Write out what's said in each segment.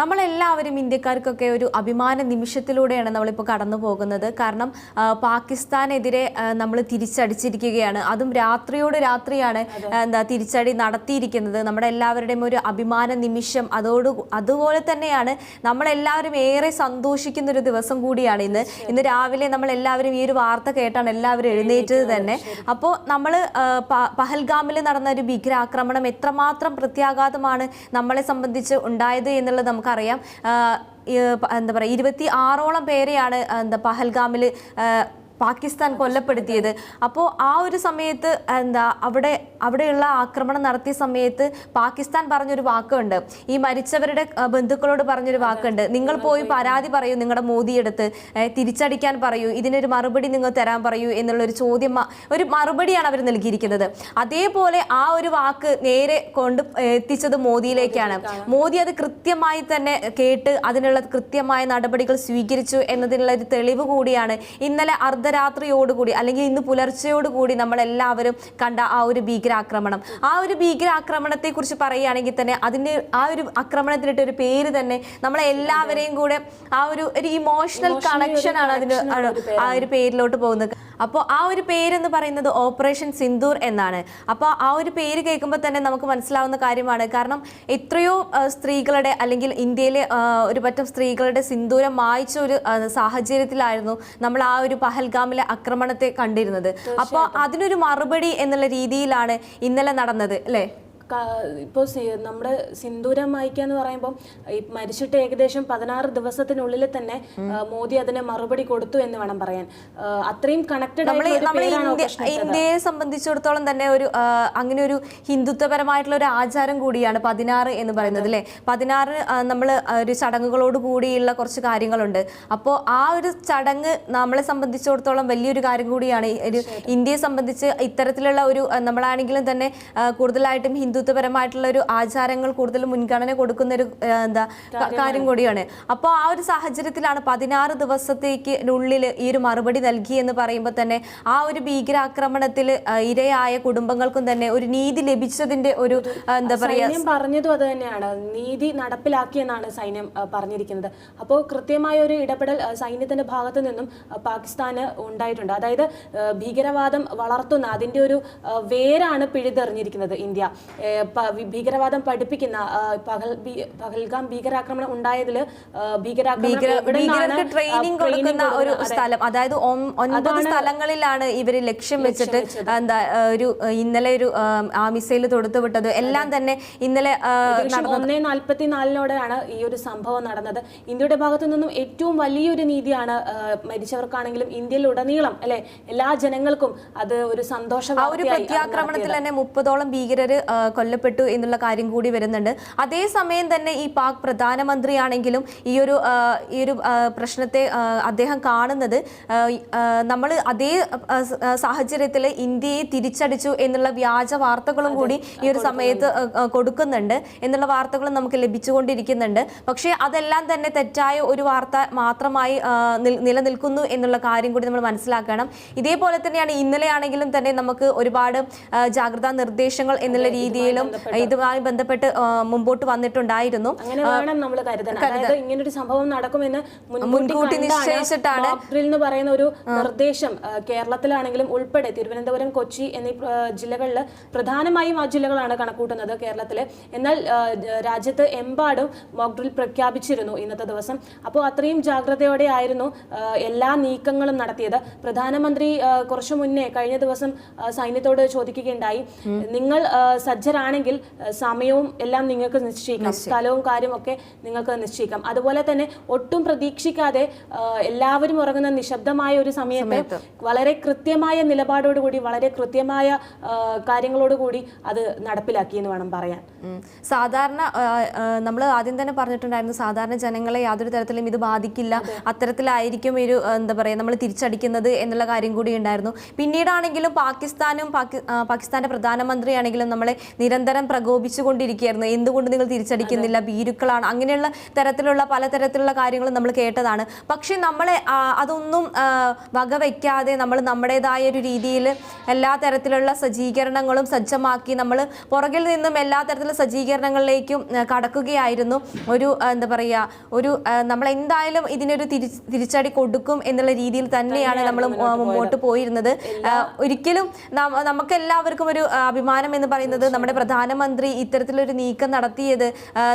നമ്മളെല്ലാവരും ഇന്ത്യക്കാർക്കൊക്കെ ഒരു അഭിമാന നിമിഷത്തിലൂടെയാണ് നമ്മളിപ്പോൾ കടന്നു പോകുന്നത്. കാരണം പാകിസ്ഥാനെതിരെ നമ്മൾ തിരിച്ചടിച്ചിരിക്കുകയാണ്. അതും രാത്രിയോട് രാത്രിയാണ് എന്താ തിരിച്ചടി നടത്തിയിരിക്കുന്നത്. നമ്മുടെ എല്ലാവരുടെയും ഒരു അഭിമാന നിമിഷം. അതോട് അതുപോലെ തന്നെയാണ് നമ്മളെല്ലാവരും ഏറെ സന്തോഷിക്കുന്ന ഒരു ദിവസം കൂടിയാണ് ഇന്ന്. ഇന്ന് രാവിലെ നമ്മൾ എല്ലാവരും ഈ ഒരു വാർത്ത കേട്ടാണ് എല്ലാവരും എഴുന്നേറ്റത് തന്നെ. അപ്പോൾ നമ്മൾ പഹൽഗാമിൽ നടന്ന ഒരു ഭീകരാക്രമണം എത്രമാത്രം പ്രത്യാഘാതമാണ് നമ്മളെ സംബന്ധിച്ച് ഉണ്ടായത് എന്നുള്ളത് നമുക്കറിയാം. എന്താ പറയുക ഇരുപത്തി ആറോളം പേരെയാണ് എന്താ പഹൽഗാമിൽ പാകിസ്ഥാൻ കൊല്ലപ്പെടുത്തിയത്. അപ്പോൾ ആ ഒരു സമയത്ത് എന്താ അവിടെ അവിടെയുള്ള ആക്രമണം നടത്തിയ സമയത്ത് പാകിസ്ഥാൻ പറഞ്ഞൊരു വാക്കുണ്ട്. ഈ മരിച്ചവരുടെ ബന്ധുക്കളോട് പറഞ്ഞൊരു വാക്കുണ്ട്. നിങ്ങൾ പോയി പരാതി പറയൂ നിങ്ങളുടെ മോദിയെടുത്ത്. തിരിച്ചടിക്കാൻ പറയൂ ഇതിനൊരു മറുപടി നിങ്ങൾ തരാൻ പറയൂ എന്നുള്ളൊരു ചോദ്യം ഒരു മറുപടിയാണ് അവർ നൽകിയിരിക്കുന്നത്. അതേപോലെ ആ ഒരു വാക്ക് നേരെ കൊണ്ട് എത്തിച്ചത് മോദിയിലേക്കാണ്. മോദി അത് കൃത്യമായി തന്നെ കേട്ട് അതിനുള്ള കൃത്യമായ നടപടികൾ സ്വീകരിച്ചു എന്നതിനുള്ള ഒരു തെളിവ് കൂടിയാണ്. ഇന്നലെ അർദ്ധരാത്രിയോടുകൂടി അല്ലെങ്കിൽ ഇന്ന് പുലർച്ചയോടുകൂടി നമ്മളെല്ലാവരും കണ്ട ആ ഒരു ഭീകരാക്രമണം. ആ ഒരു ഭീകരാക്രമണത്തെ കുറിച്ച് പറയുകയാണെങ്കിൽ തന്നെ അതിന്റെ ആ ഒരു ആക്രമണത്തിനിട്ട് ഒരു പേര് തന്നെ നമ്മളെ എല്ലാവരെയും കൂടെ ആ ഒരു ഒരു ഇമോഷണൽ കണക്ഷൻ ആണ് അതിന് ആ ഒരു പേരിലോട്ട് പോകുന്നത്. അപ്പോൾ ആ ഒരു പേരെന്ന് പറയുന്നത് ഓപ്പറേഷൻ സിന്ദൂർ എന്നാണ്. അപ്പോൾ ആ ഒരു പേര് കേൾക്കുമ്പോൾ തന്നെ നമുക്ക് മനസ്സിലാവുന്ന കാര്യമാണ്. കാരണം എത്രയോ സ്ത്രീകളുടെ അല്ലെങ്കിൽ ഇന്ത്യയിലെ ഒരു പറ്റം സ്ത്രീകളുടെ സിന്ദൂരം മായിച്ച ഒരു സാഹചര്യത്തിലായിരുന്നു നമ്മൾ ആ ഒരു പഹൽഗാമിലെ ആക്രമണത്തെ കണ്ടിരുന്നത്. അപ്പോൾ അതിനൊരു മറുപടി എന്നുള്ള രീതിയിലാണ് ഇന്നലെ നടന്നത് അല്ലേ? ഇപ്പോൾ നമ്മുടെ സിന്ദൂരം വായിക്കുക എന്ന് പറയുമ്പോൾ ഈ മരിച്ചിട്ട് ഏകദേശം പതിനാറ് ദിവസത്തിനുള്ളിൽ തന്നെ മോദി അതിന് മറുപടി കൊടുത്തു എന്ന് വേണം പറയാൻ. അത്രയും കണക്റ്റഡ്. ഇന്ത്യയെ സംബന്ധിച്ചിടത്തോളം തന്നെ ഒരു അങ്ങനെ ഒരു ഹിന്ദുത്വപരമായിട്ടുള്ള ഒരു ആചാരം കൂടിയാണ് പതിനാറ് എന്ന് പറയുന്നത് അല്ലേ? പതിനാറ് നമ്മൾ ഒരു ചടങ്ങുകളോട് കൂടിയുള്ള കുറച്ച് കാര്യങ്ങളുണ്ട്. അപ്പോൾ ആ ഒരു ചടങ്ങ് നമ്മളെ സംബന്ധിച്ചിടത്തോളം വലിയൊരു കാര്യം കൂടിയാണ്. ഒരു ഇന്ത്യയെ സംബന്ധിച്ച് ഇത്തരത്തിലുള്ള ഒരു നമ്മളാണെങ്കിലും തന്നെ കൂടുതലായിട്ടും ഹിന്ദുത്വപരമായിട്ടുള്ള ഒരു ആചാരങ്ങൾ കൂടുതൽ മുൻഗണന കൊടുക്കുന്ന ഒരു എന്താ കാര്യം കൂടിയാണ്. അപ്പോൾ ആ ഒരു സാഹചര്യത്തിലാണ് പതിനാറ് ദിവസത്തേക്ക് ഉള്ളിൽ ഈ ഒരു മറുപടി നൽകി എന്ന് പറയുമ്പോൾ തന്നെ ആ ഒരു ഭീകരാക്രമണത്തിൽ ഇരയായ കുടുംബങ്ങൾക്കും തന്നെ ഒരു നീതി ലഭിച്ചതിന്റെ ഒരു എന്താ പറയാ സൈന്യം പറഞ്ഞതും അത് തന്നെയാണ്. നീതി നടപ്പിലാക്കിയെന്നാണ് സൈന്യം പറഞ്ഞിരിക്കുന്നത്. അപ്പോൾ കൃത്യമായ ഒരു ഇടപെടൽ സൈന്യത്തിന്റെ ഭാഗത്തു നിന്നും പാകിസ്ഥാൻ പാകിസ്ഥാന് ഉണ്ടായിട്ടുണ്ട്. അതായത് ഭീകരവാദം വളർത്തുന്ന അതിന്റെ ഒരു വേരാണ് പിഴുതെറിഞ്ഞിരിക്കുന്നത് ഇന്ത്യ. ഭീകരവാദം പഠിപ്പിക്കുന്ന പകൽ പഹൽ പഹൽഗാം ഭീകരാക്രമണം ഉണ്ടായതിൽ ഭീകരാക്രമണം ട്രെയിനിങ് കൊടുക്കുന്ന ഒരു സ്ഥലം അതായത് ഒൻപത് സ്ഥലങ്ങളിലാണ് ഇവർ ലക്ഷ്യം വെച്ചിട്ട് എന്താ ഒരു ഇന്നലെ ഒരു ആ, മിസൈൽ തൊടുത്തു വിട്ടത്. എല്ലാം തന്നെ ഇന്നലെ ഒന്നേ നാൽപ്പത്തി നാൽപ്പത്തിനാലിനോടെയാണ് ഈ ഒരു സംഭവം നടന്നത്. ഇന്ത്യയുടെ ഭാഗത്തു നിന്നും ഏറ്റവും വലിയൊരു നീതിയാണ് മരിച്ചവർക്കാണെങ്കിലും ഇന്ത്യയിൽ ഉടനീളം അല്ലെ? എല്ലാ ജനങ്ങൾക്കും അത് ഒരു സന്തോഷം ആ ഒരു പ്രത്യാക്രമണത്തിൽ തന്നെ മുപ്പതോളം ഭീകരര് ആ, കൊല്ലപ്പെട്ടു എന്നുള്ള കാര്യം കൂടി വരുന്നുണ്ട്. അതേസമയം തന്നെ ഈ പാക് പ്രധാനമന്ത്രിയാണെങ്കിലും ഈ ഒരു ഈ ഒരു പ്രശ്നത്തെ അദ്ദേഹം കാണുന്നത് നമ്മൾ അതേ സാഹചര്യത്തിൽ ഇന്ത്യയെ തിരിച്ചടിച്ചു എന്നുള്ള വ്യാജ വാർത്തകളും കൂടി ഈ ഒരു സമയത്ത് കൊടുക്കുന്നുണ്ട് എന്നുള്ള വാർത്തകളും നമുക്ക് ലഭിച്ചുകൊണ്ടിരിക്കുന്നുണ്ട്. പക്ഷേ അതെല്ലാം തന്നെ തെറ്റായ ഒരു വാർത്ത മാത്രമായി നിലനിൽക്കുന്നു എന്നുള്ള കാര്യം കൂടി നമ്മൾ മനസ്സിലാക്കണം. ഇതേപോലെ തന്നെയാണ് ഇന്നലെ ആണെങ്കിലും തന്നെ നമുക്ക് ഒരുപാട് ജാഗ്രതാ നിർദ്ദേശങ്ങൾ എന്നുള്ള രീതിയിലും ഇതുമായി ബന്ധപ്പെട്ട് മുമ്പോട്ട് വന്നിട്ടുണ്ടായിരുന്നു. അങ്ങനെ വേണം നമ്മൾ അതായത് ഇങ്ങനൊരു സംഭവം നടക്കുമെന്ന് മുൻകൂട്ടി നിശ്ചയിച്ചിട്ടാണ് എന്ന് പറയുന്ന ഒരു നിർദ്ദേശം കേരളത്തിലാണെങ്കിലും ഉൾപ്പെടെ തിരുവനന്തപുരം കൊച്ചി എന്നീ ജില്ലകളിൽ പ്രധാനമായും ആ ജില്ലകളാണ് കണക്കൂട്ടുന്നത് കേരളത്തിൽ. എന്നാൽ രാജ്യത്ത് എമ്പാടും മോക്ഡ്രിൽ പ്രഖ്യാപിച്ചിരുന്നു ഇന്നത്തെ ദിവസം. അപ്പോൾ അത്രയും ജാഗ്രതയോടെ ആയിരുന്നു എല്ലാ നീക്കങ്ങളും നടത്തിയത്. പ്രധാനമന്ത്രി കുറച്ചു മുന്നേ കഴിഞ്ഞ ദിവസം സൈന്യത്തോട് ചോദിക്കുകയുണ്ടായി. നിങ്ങൾ ആ, സജ്ജരാണെങ്കിൽ ആ, സമയവും എല്ലാം നിങ്ങൾക്ക് നിശ്ചയിക്കാം. സ്ഥലവും കാര്യവും ഒക്കെ നിങ്ങൾക്ക് നിശ്ചയിക്കാം. അതുപോലെ തന്നെ ഒട്ടും പ്രതീക്ഷിക്കാതെ എല്ലാവരും ഉറങ്ങുന്ന നിശബ്ദമായ ഒരു സമയത്ത് വളരെ കൃത്യമായ നിലപാടോടുകൂടി വളരെ കൃത്യമായ കാര്യങ്ങളോടുകൂടി അത് നടപ്പിലാക്കി എന്ന് വേണം പറയാൻ. സാധാരണ നമ്മൾ ആദ്യം തന്നെ പറഞ്ഞിട്ടുണ്ടായിരുന്നു സാധാരണ ജനങ്ങളെ യാതൊരു തരത്തിലും ഇത് ബാധിക്കില്ല. അത്തരത്തിലായിരിക്കും ഒരു എന്താ പറയുക നമ്മൾ തിരിച്ചടിക്കുന്നത് എന്നുള്ള കാര്യം കൂടി ഉണ്ടായിരുന്നു. പിന്നീടാണെങ്കിലും പാകിസ്ഥാനും പാകിസ്ഥാന്റെ പ്രധാനമന്ത്രിയാണെങ്കിലും നമ്മളെ നിരന്തരം പ്രകോപിച്ചുകൊണ്ടിരിക്കുകയായിരുന്നു. എന്തുകൊണ്ട് നിങ്ങൾ തിരിച്ചടിക്കുന്നില്ല? ഭീരുക്കളാണ്. അങ്ങനെയുള്ള തരത്തിലുള്ള പലതരത്തിലുള്ള കാര്യങ്ങൾ നമ്മൾ കേട്ടതാണ്. പക്ഷെ നമ്മളെ അതൊന്നും വകവയ്ക്കാതെ നമ്മൾ നമ്മുടേതായ ഒരു രീതിയിൽ എല്ലാ തരത്തിലുള്ള സജ്ജീകരണങ്ങളും സജ്ജമാക്കി നമ്മൾ പുറകിൽ നിന്നും എല്ലാ തരത്തിലുള്ള സജ്ജീകരണങ്ങളിലേക്കും കടക്കുകയായിരുന്നു. ഒരു എന്താ പറയുക ഒരു നമ്മൾ എന്തായാലും ഇതിനൊരു തിരി തിരിച്ചടി കൊടുക്കും എന്നുള്ള രീതിയിൽ തന്നെയാണ് നമ്മൾ മുമ്പോട്ട് പോയിരുന്നത്. ഒരിക്കലും നമുക്കെല്ലാവർക്കും ഒരു അഭിമാനം എന്ന് പറയുന്നത് നമ്മുടെ പ്രധാനമന്ത്രി ഇത്തരത്തിലൊരു നീക്കം നടത്തിയത്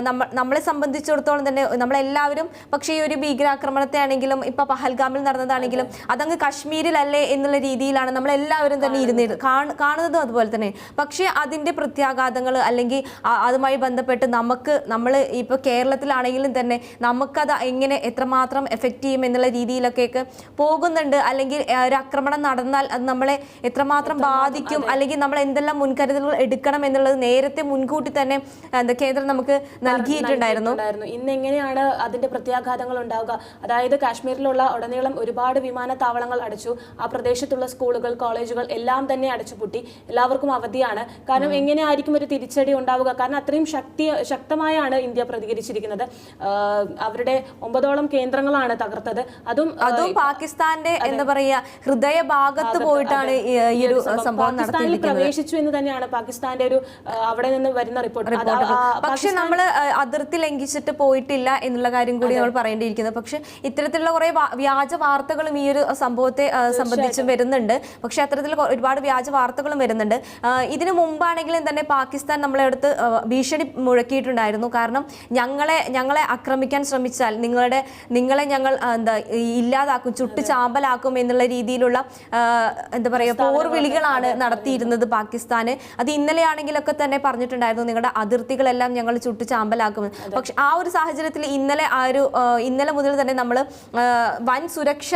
നമ്മ നമ്മളെ സംബന്ധിച്ചിടത്തോളം തന്നെ നമ്മളെല്ലാവരും പക്ഷേ ഈ ഒരു ഭീകരാക്രമണത്തെ ആണെങ്കിലും ഇപ്പൊ പഹൽഗാമിൽ നടന്നതാണെങ്കിലും അതങ്ങ് കശ്മീരിലല്ലേ എന്നുള്ള രീതിയിലാണ് നമ്മളെല്ലാവരും തന്നെ ഇരുന്നത് കാണ- കാണുന്നതും അതുപോലെ തന്നെ. പക്ഷേ അതിന്റെ പ്രത്യാഘാതങ്ങൾ അല്ലെങ്കിൽ അതുമായി ബന്ധപ്പെട്ട് നമുക്ക് നമ്മൾ ഇപ്പൊ കേരളത്തിലാണെങ്കിലും തന്നെ നമുക്കത് എങ്ങനെ എത്രമാത്രം എഫക്റ്റ് ചെയ്യും എന്നുള്ള രീതിയിലൊക്കെയൊക്കെ പോകുന്നുണ്ട്. അല്ലെങ്കിൽ ഒരു ആക്രമണം നടന്നാൽ അത് നമ്മളെ എത്രമാത്രം ബാധിക്കും അല്ലെങ്കിൽ നമ്മൾ എന്തെല്ലാം മുൻകരുതലുകൾ എടുക്കണം എന്നുള്ളത് നേരത്തെ മുൻകൂട്ടി തന്നെ എന്താ കേന്ദ്രം നമുക്ക് നൽകിയിട്ടുണ്ടായിരുന്നു. ഇന്ന് എങ്ങനെയാണ് അതിന്റെ പ്രത്യാഘാതങ്ങൾ ഉണ്ടാവുക? അതായത് കാശ്മീരിലുള്ള ഉടനീളം ഒരുപാട് വിമാനത്താവളങ്ങൾ അടച്ചു. ആ പ്രദേശത്തുള്ള സ്കൂളുകൾ കോളേജുകൾ എല്ലാം തന്നെ അടച്ചുപൂട്ടി. എല്ലാവർക്കും അവധിയാണ്. കാരണം എങ്ങനെയായിരിക്കും ഒരു തിരിച്ചടി ഉണ്ടാവുക? കാരണം അത്രയും ശക്തി ശക്തമായാണ് ഇന്ത്യ പ്രതികരിച്ചിരിക്കുന്നത്. അവരുടെ ഒമ്പതോളം കേന്ദ്രങ്ങളാണ് തകർത്തത്. അതും അതും പാകിസ്ഥാന്റെ എന്താ പറയാ ഹൃദയ ഭാഗത്ത് പോയിട്ടാണ് ഈ ഒരു സംഭവം. പ്രവേശിച്ചു എന്ന് തന്നെയാണ് പാകിസ്ഥാന്റെ ഒരു അവിടെ നിന്ന് വരുന്ന റിപ്പോർട്ട് പക്ഷെ നമ്മൾ അതിർത്തി ലംഘിച്ചിട്ട് പോയിട്ടില്ല എന്നുള്ള കാര്യം കൂടി നമ്മൾ പറയേണ്ടിയിരിക്കുന്നത് പക്ഷെ ഇത്തരത്തിലുള്ള കുറെ വ്യാജ വാർത്തകളും ഈ ഒരു സംഭവത്തെ സംബന്ധിച്ച് വരുന്നുണ്ട്. പക്ഷെ അത്തരത്തിൽ ഒരുപാട് വ്യാജ വാർത്തകളും വരുന്നുണ്ട്. ഇതിനു മുമ്പാണെങ്കിലും തന്നെ പാകിസ്ഥാൻ നമ്മളെ അടുത്ത് ഭീഷണി മുഴക്കിയിട്ടുണ്ടായിരുന്നു. കാരണം ഞങ്ങളെ ഞങ്ങളെ ആക്രമിക്കാൻ ശ്രമിച്ചാൽ നിങ്ങളുടെ നിങ്ങളെ ഞങ്ങൾ എന്താ ഇല്ലാതാക്കും ചുട്ട് ചാമ്പലാക്കും എന്നുള്ള രീതിയിലുള്ള എന്താ പറയുക പോർവിളികളാണ് നടത്തിയിരുന്നത് പാകിസ്ഥാന്. അത് ഇന്നലെ ആണെങ്കിലൊക്കെ തന്നെ പറഞ്ഞിട്ടുണ്ടായിരുന്നു നിങ്ങളുടെ അതിർത്തികളെല്ലാം ഞങ്ങൾ ചുട്ടു ചാമ്പലാക്കും പക്ഷെ ആ ഒരു സാഹചര്യത്തിൽ ഇന്നലെ ആ ഒരു ഇന്നലെ മുതൽ തന്നെ നമ്മൾ വൻ സുരക്ഷ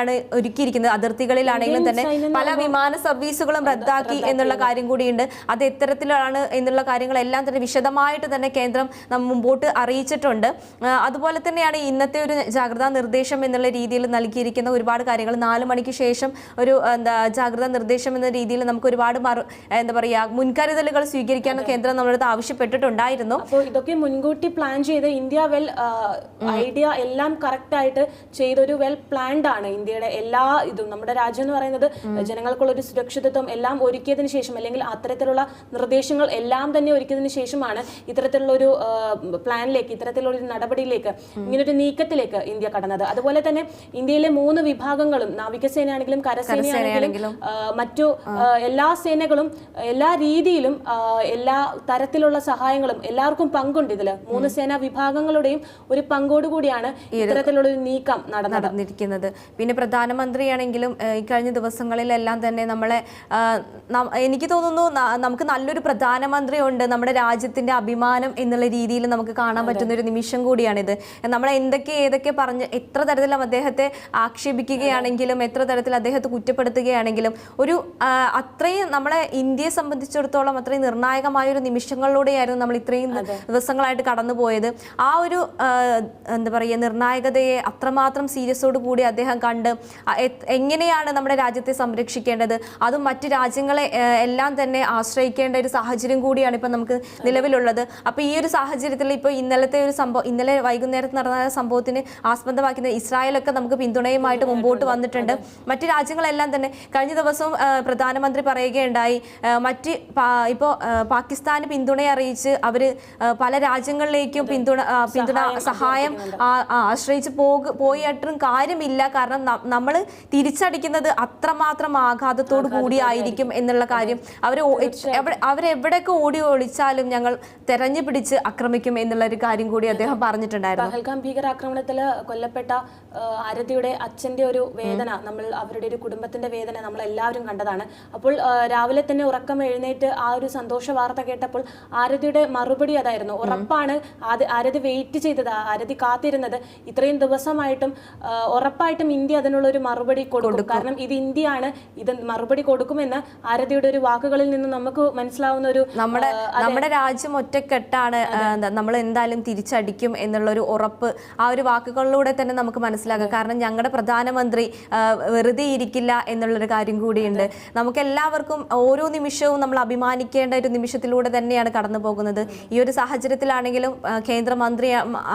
ആണ് ഒരുക്കിയിരിക്കുന്നത്. അതിർത്തികളിലാണെങ്കിലും തന്നെ പല വിമാന സർവീസുകളും റദ്ദാക്കി എന്നുള്ള കാര്യം കൂടിയുണ്ട്. അത് എത്തരത്തിലാണ് എന്നുള്ള കാര്യങ്ങളെല്ലാം തന്നെ വിശദമായിട്ട് തന്നെ കേന്ദ്രം മുമ്പോട്ട് അറിയിച്ചിട്ടുണ്ട്. അതുപോലെ തന്നെയാണ് ഇന്നത്തെ ഒരു ജാഗ്രതാ നിർദ്ദേശം എന്നുള്ള രീതിയിൽ നൽകിയിരിക്കുന്ന ഒരുപാട് കാര്യങ്ങൾ. നാല് മണിക്ക് ശേഷം ഒരു എന്താ ജാഗ്രതാ നിർദ്ദേശം എന്ന രീതിയിൽ നമുക്ക് ഒരുപാട് എന്താ പറയുക മുൻകരുതലുകൾ സ്വീകരിക്കാൻ കേന്ദ്രം നമ്മളടുത്ത് ആവശ്യപ്പെട്ടിട്ടുണ്ടായിരുന്നു. അപ്പോൾ ഇതൊക്കെ മുൻകൂട്ടി പ്ലാൻ ചെയ്ത് ഇന്ത്യ വെൽ ഐഡിയ എല്ലാം കറക്റ്റ് ആയിട്ട് ചെയ്തൊരു വെൽ പ്ലാൻഡ് ആണ് ഇന്ത്യയുടെ എല്ലാ ഇതും. നമ്മുടെ രാജ്യം എന്ന് പറയുന്നത് ജനങ്ങൾക്കുള്ള ഒരു സുരക്ഷിതത്വം എല്ലാം ഒരുക്കിയതിന് ശേഷം അല്ലെങ്കിൽ അത്തരത്തിലുള്ള നിർദ്ദേശങ്ങൾ എല്ലാം തന്നെ ഒരുക്കിയതിന് ശേഷമാണ് ഇത്തരത്തിലുള്ള ഒരു പ്ലാനിലേക്ക് ഇത്തരത്തിലുള്ള ഒരു നടപടിയിലേക്ക് ഇങ്ങനൊരു നീക്കത്തിലേക്ക് ഇന്ത്യ കടന്നത്. അതുപോലെ തന്നെ ഇന്ത്യയിലെ മൂന്ന് വിഭാഗങ്ങളും നാവികസേനയാണെങ്കിലും കരസേനയാണെങ്കിലും മറ്റു എല്ലാ സേനകളും എല്ലാ രീതിയിലും എല്ലാ തരത്തിലുള്ള സഹായങ്ങളും എല്ലാവർക്കും പങ്കുണ്ട് ഇതിൽ. മൂന്ന് സേനാ വിഭാഗങ്ങളുടെയും ഒരു പങ്കോടുകൂടിയാണ് ഇത്തരത്തിലുള്ള ഒരു നീക്കം നടന്നിരിക്കുന്നത്. പിന്നെ പ്രധാനമന്ത്രിയാണെങ്കിലും ഈ കഴിഞ്ഞ ദിവസങ്ങളിലെല്ലാം തന്നെ നമ്മളെ എനിക്ക് തോന്നുന്നു നമുക്ക് നല്ലൊരു പ്രധാനമന്ത്രി ഉണ്ട് നമ്മുടെ രാജ്യത്തിന്റെ അഭിമാനം എന്നുള്ള രീതിയിൽ നമുക്ക് കാണാൻ പറ്റുന്ന ഒരു നിമിഷം കൂടിയാണിത്. നമ്മൾ എന്തൊക്കെ ഏതൊക്കെ പറഞ്ഞ് എത്ര തരത്തിലും അദ്ദേഹത്തെ ആക്ഷേപിക്കുകയാണെങ്കിലും എത്ര തരത്തിൽ അദ്ദേഹത്തെ കുറ്റപ്പെടുത്തുകയാണെങ്കിലും ഒരു അത്രയും നമ്മളെ ഇന്ത്യയെ സംബന്ധിച്ചിടത്തോളം അത്രയും നിർണായകമായ ഒരു നിമിഷങ്ങളിലൂടെയായിരുന്നു നമ്മൾ ഇത്രയും ദിവസങ്ങളായിട്ട് കടന്നുപോയത്. ആ ഒരു എന്താ പറയുക നിർണായകതയെ അത്രമാത്രം സീരിയസോട് കൂടി അദ്ദേഹം കണ്ട് എങ്ങനെയാണ് നമ്മുടെ രാജ്യത്തെ സംരക്ഷിക്കേണ്ടത്? അതും മറ്റ് രാജ്യങ്ങളെ എല്ലാം തന്നെ ആശ്രയിക്കേണ്ട ഒരു സാഹചര്യം കൂടിയാണ് ഇപ്പം നമുക്ക് നിലവിലുള്ളത്. അപ്പോൾ ഈ ഒരു സാഹചര്യത്തിൽ ഇപ്പോൾ ഇന്നലത്തെ ഒരു സംഭവം ഇന്നലെ വൈകുന്നേരത്ത് നടന്ന സംഭവത്തിന് ആസ്പദമാക്കുന്ന ഇസ്രായേലൊക്കെ നമുക്ക് പിന്തുണയുമായിട്ട് മുമ്പോട്ട് വന്നിട്ടുണ്ട്. മറ്റ് രാജ്യങ്ങളെല്ലാം തന്നെ കഴിഞ്ഞ ദിവസവും പ്രധാനമന്ത്രി പറയുകയുണ്ടായി. മറ്റ് ഇപ്പോൾ പാകിസ്ഥാന് പിന്തുണ അറിയിച്ച് അവർ പല രാജ്യങ്ങളിലേക്കും പിന്തുണ പിന്തുണ സഹായം ആശ്രയിച്ച് പോക പോയിട്ടും കാര്യമില്ല. കാരണം നമ്മൾ തിരിച്ചടിക്കുന്നത് അത്രമാത്രം ആഘാതത്തോടു കൂടി ആയിരിക്കും. എന്നുള്ള കാര്യം അവർ അവരെവിടെയൊക്കെ ഓടി ഒളിച്ചാലും ഞങ്ങൾ തെരഞ്ഞു പിടിച്ച് ആക്രമിക്കും എന്നുള്ള ഒരു കാര്യം കൂടി അദ്ദേഹം പറഞ്ഞിട്ടുണ്ടായിരുന്നു. പഹൽഗാം ഭീകരാക്രമണത്തിൽ കൊല്ലപ്പെട്ട ആരതിയുടെ അച്ഛന്റെ ഒരു വേദന നമ്മൾ അവരുടെ ഒരു കുടുംബത്തിന്റെ വേദന നമ്മൾ എല്ലാവരും കണ്ടതാണ്. അപ്പോൾ രാവിലെ തന്നെ ഉറക്കം എഴുന്നേറ്റ് ആ ഒരു സന്തോഷ വാർത്ത കേട്ടപ്പോൾ ആരതിയുടെ മറുപടി അതായിരുന്നു. ഉറപ്പാണ് ആദ്യ- ആരതി വെയിറ്റ് ചെയ്തത്. ആരതി കാത്തിരുന്നത്. ഇത്രയും ദിവസമായിട്ടും ഉറപ്പായിട്ടും ഇന്ത്യ അതിനുള്ള ഒരു മറുപടി കൊടുക്കും. കാരണം ഇത് ഇന്ത്യയാണ്. ഇത് മറുപടി കൊടുക്കുമെന്ന് ആരതിയുടെ ഒരു വാക്കുകളിൽ നിന്ന് നമുക്ക് മനസ്സിലാവുന്ന ഒരു നമ്മുടെ നമ്മുടെ രാജ്യം ഒറ്റക്കെട്ടാണ് നമ്മൾ എന്തായാലും തിരിച്ചടിക്കും എന്നുള്ള ഒരു ഉറപ്പ് ആ ഒരു വാക്കുകളിലൂടെ തന്നെ നമുക്ക് മനസ്സിലാക്കാം. കാരണം ഞങ്ങളുടെ പ്രധാനമന്ത്രി ആ, വെറുതെ ഇരിക്കില്ല എന്നുള്ളൊരു കാര്യം കൂടിയുണ്ട്. നമുക്ക് എല്ലാവർക്കും ഓരോ നിമിഷവും നമ്മൾ അഭിമാനി അഭിമാനിക്കേണ്ട ഒരു നിമിഷത്തിലൂടെ തന്നെയാണ് കടന്നു പോകുന്നത്. ഈ ഒരു സാഹചര്യത്തിലാണെങ്കിലും കേന്ദ്രമന്ത്രി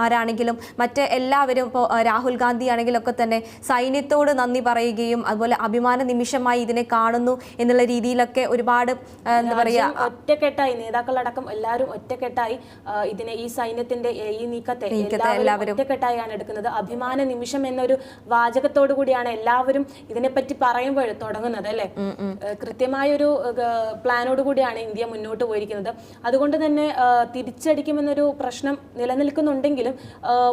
ആരാണെങ്കിലും മറ്റ് എല്ലാവരും ഇപ്പോൾ രാഹുൽ ഗാന്ധി ആണെങ്കിലും ഒക്കെ തന്നെ സൈന്യത്തോട് നന്ദി പറയുകയും അതുപോലെ അഭിമാന നിമിഷമായി ഇതിനെ കാണുന്നു എന്നുള്ള രീതിയിലൊക്കെ ഒരുപാട് എന്താ പറയുക ഒറ്റക്കെട്ടായി നേതാക്കളടക്കം എല്ലാവരും ഒറ്റക്കെട്ടായി ഇതിനെ ഈ സൈന്യത്തിന്റെ ഈ നീക്കത്തെ എല്ലാവരും ഒറ്റക്കെട്ടായാണ് എടുക്കുന്നത്. അഭിമാന നിമിഷം എന്നൊരു വാചകത്തോടു കൂടിയാണ് എല്ലാവരും ഇതിനെപ്പറ്റി പറയുമ്പോൾ തുടങ്ങുന്നത് അല്ലെ? കൃത്യമായൊരു പ്ലാനോട് കൂടിയാണ് ഇന്ത്യ മുന്നോട്ട് പോയിരിക്കുന്നത്. അതുകൊണ്ട് തന്നെ തിരിച്ചടിക്കുമെന്നൊരു പ്രശ്നം നിലനിൽക്കുന്നുണ്ടെങ്കിലും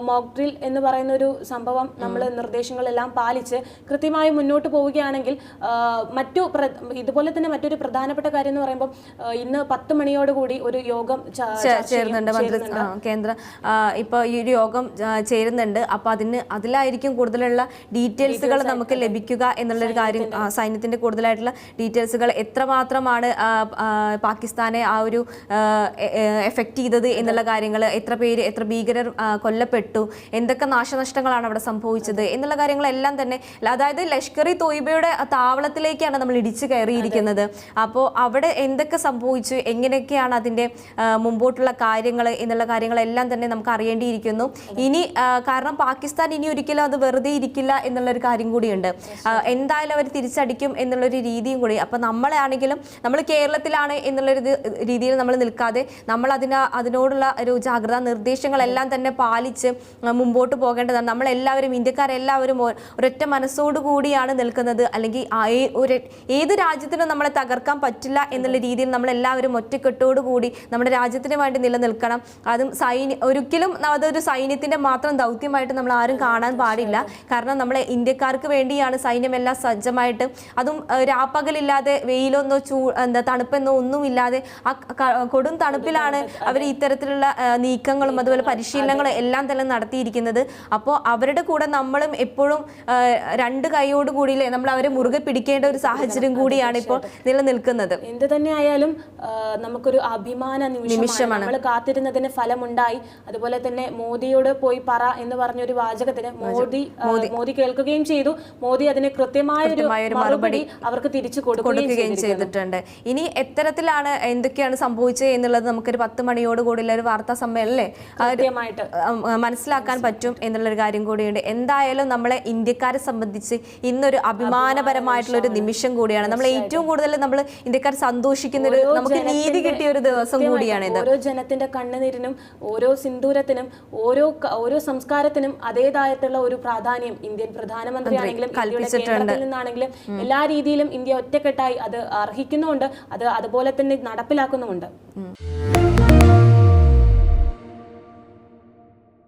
മോക്ക് ഡ്രിൽ എന്ന് പറയുന്ന ഒരു സംഭവം നമ്മൾ നിർദ്ദേശങ്ങളെല്ലാം പാലിച്ച് കൃത്യമായി മുന്നോട്ട് പോവുകയാണെങ്കിൽ മറ്റു ഇതുപോലെ തന്നെ മറ്റൊരു പ്രധാനപ്പെട്ട കാര്യം എന്ന് പറയുമ്പോൾ ഇന്ന് പത്ത് മണിയോടുകൂടി ഒരു യോഗം ചേരുന്നുണ്ട് മന്ത്രി. കേന്ദ്ര ഇപ്പോൾ ഇപ്പൊ ഈ ഒരു യോഗം ചേരുന്നുണ്ട്. അപ്പോൾ അതിന് അതിലായിരിക്കും കൂടുതലുള്ള ഡീറ്റെയിൽസുകൾ നമുക്ക് ലഭിക്കുക എന്നുള്ളൊരു കാര്യം സൈന്യത്തിന്റെ സൈന്യത്തിന്റെ കൂടുതലായിട്ടുള്ള ഡീറ്റെയിൽസുകൾ എത്രമാത്രമാണ് പാകിസ്ഥാനെ ആ ഒരു എഫക്റ്റ് ചെയ്തത് എന്നുള്ള കാര്യങ്ങൾ എത്ര പേര് എത്ര ഭീകരർ കൊല്ലപ്പെട്ടു എന്തൊക്കെ നാശനഷ്ടങ്ങളാണ് അവിടെ സംഭവിച്ചത് എന്നുള്ള കാര്യങ്ങളെല്ലാം തന്നെ അതായത് ലഷ്കർ ഇ തോയ്ബയുടെ താവളത്തിലേക്കാണ് നമ്മൾ ഇടിച്ചു കയറിയിരിക്കുന്നത്. അപ്പോൾ അവിടെ എന്തൊക്കെ സംഭവിച്ചു എങ്ങനെയൊക്കെയാണ് അതിന്റെ മുമ്പോട്ടുള്ള കാര്യങ്ങൾ എന്നുള്ള കാര്യങ്ങളെല്ലാം തന്നെ നമുക്ക് അറിയേണ്ടിയിരിക്കുന്നു. ഇനി കാരണം പാകിസ്ഥാൻ ഇനി ഒരിക്കലും അത് വെറുതെ ഇരിക്കില്ല എന്നുള്ളൊരു കാര്യം കൂടിയുണ്ട്. എന്തായാലും അവർ തിരിച്ചടിക്കും എന്നുള്ളൊരു രീതിയും കൂടി. അപ്പം നമ്മളെ ആണെങ്കിലും നമ്മൾ കേരളത്തിലാണ് എന്നുള്ളൊരു ഇത് രീതിയിൽ നമ്മൾ നിൽക്കാതെ നമ്മൾ അതിന് അതിനോടുള്ള ഒരു ജാഗ്രതാ നിർദ്ദേശങ്ങളെല്ലാം തന്നെ പാലിച്ച് മുമ്പോട്ട് പോകേണ്ടതാണ്. നമ്മളെല്ലാവരും ഇന്ത്യക്കാരെല്ലാവരും ഒരൊറ്റ മനസ്സോടു കൂടിയാണ് നിൽക്കുന്നത്. അല്ലെങ്കിൽ ഏത് രാജ്യത്തിനും നമ്മളെ തകർക്കാൻ പറ്റില്ല എന്നുള്ള രീതിയിൽ നമ്മളെല്ലാവരും ഒറ്റക്കെട്ടോടു കൂടി നമ്മുടെ രാജ്യത്തിന് വേണ്ടി നിലനിൽക്കണം. അതും സൈന്യ ഒരിക്കലും അതൊരു സൈന്യത്തിന്റെ മാത്രം ദൗത്യമായിട്ട് നമ്മൾ ആരും കാണാൻ പാടില്ല. കാരണം നമ്മളെ ഇന്ത്യക്കാർക്ക് വേണ്ടിയാണ് സൈന്യമെല്ലാം സജ്ജമായിട്ട്. അതും രാപ്പകലില്ലാതെ വെയിലൊന്നോ ചൂ എന്താ തണുപ്പെന്നോ ഒന്നുമില്ലാതെ ആ കൊടും തണുപ്പിലാണ് അവർ ഇത്തരത്തിലുള്ള നീക്കങ്ങളും അതുപോലെ പരിശീലനങ്ങളും എല്ലാം തന്നെ നടത്തിയിരിക്കുന്നത്. അപ്പോൾ അവരുടെ കൂടെ നമ്മളും എപ്പോഴും രണ്ട് കൈയോട് കൂടിയില്ലേ നമ്മൾ അവരെ മുറുകെ പിടിക്കേണ്ട ഒരു സാഹചര്യം കൂടിയാണ് ഇപ്പോൾ നിലനിൽക്കുന്നത്. എന്ത് തന്നെ ആയാലും നമുക്കൊരു അഭിമാന നിമിഷമാണ്. നമ്മൾ കാത്തിരുന്നതിന് ഫലമുണ്ടായി. അതുപോലെ തന്നെ മോദിയോട് പോയി പറ എന്ന് പറഞ്ഞ ഒരു വാചകത്തിന് മോദി മോദി. കേൾക്കുകയും ചെയ്തു. മോദി അതിന് കൃത്യമായ ഒരു മറുപടി അവർക്ക് തിരിച്ചു കൊടുക്കുകയും ചെയ്തിട്ടുണ്ട്. ഇനി എത്തരത്തിലാണ് എന്തൊക്കെയാണ് സംഭവിച്ചത് എന്നുള്ളത് നമുക്കൊരു പത്ത് മണിയോട് കൂടിയുള്ള ഒരു വാർത്താ സമ്മേളനം അല്ലേ? ആ ഒരു കൃത്യമായിട്ട്. ഉം, മനസ്സിലാക്കാൻ പറ്റും എന്നുള്ള ഒരു കാര്യം കൂടിയുണ്ട്. എന്തായാലും നമ്മളെ ഇന്ത്യക്കാരെ സംബന്ധിച്ച് ഇന്നൊരു അഭിമാനപരമായിട്ടുള്ള ഒരു നിമിഷം കൂടിയാണ്. നമ്മൾ ഏറ്റവും കൂടുതൽ നമ്മൾ ഇന്ത്യക്കാർ സന്തോഷിക്കുന്ന ഒരു നമുക്ക് നീതി കിട്ടിയ ഒരു ദിവസം കൂടിയാണ് ഇത് ഓരോ ജനത്തിന്റെ കണ്ണുനീരിനും ഓരോ സിന്ദൂരത്തിനും ഓരോ ഓരോ സംസ്കാരത്തിനും അതേതായിട്ടുള്ള ഒരു പ്രാധാന്യം ഇന്ത്യൻ പ്രധാനമന്ത്രി ആണെങ്കിലും ഇന്ത്യയുടെ നിന്നാണെങ്കിലും എല്ലാ രീതിയിലും ഇന്ത്യ ഒറ്റക്കെട്ടായി അത് അർഹിക്കുന്നുണ്ട് അത് അതുപോലെ തന്നെ നടപ്പിലാക്കുന്നുമുണ്ട്.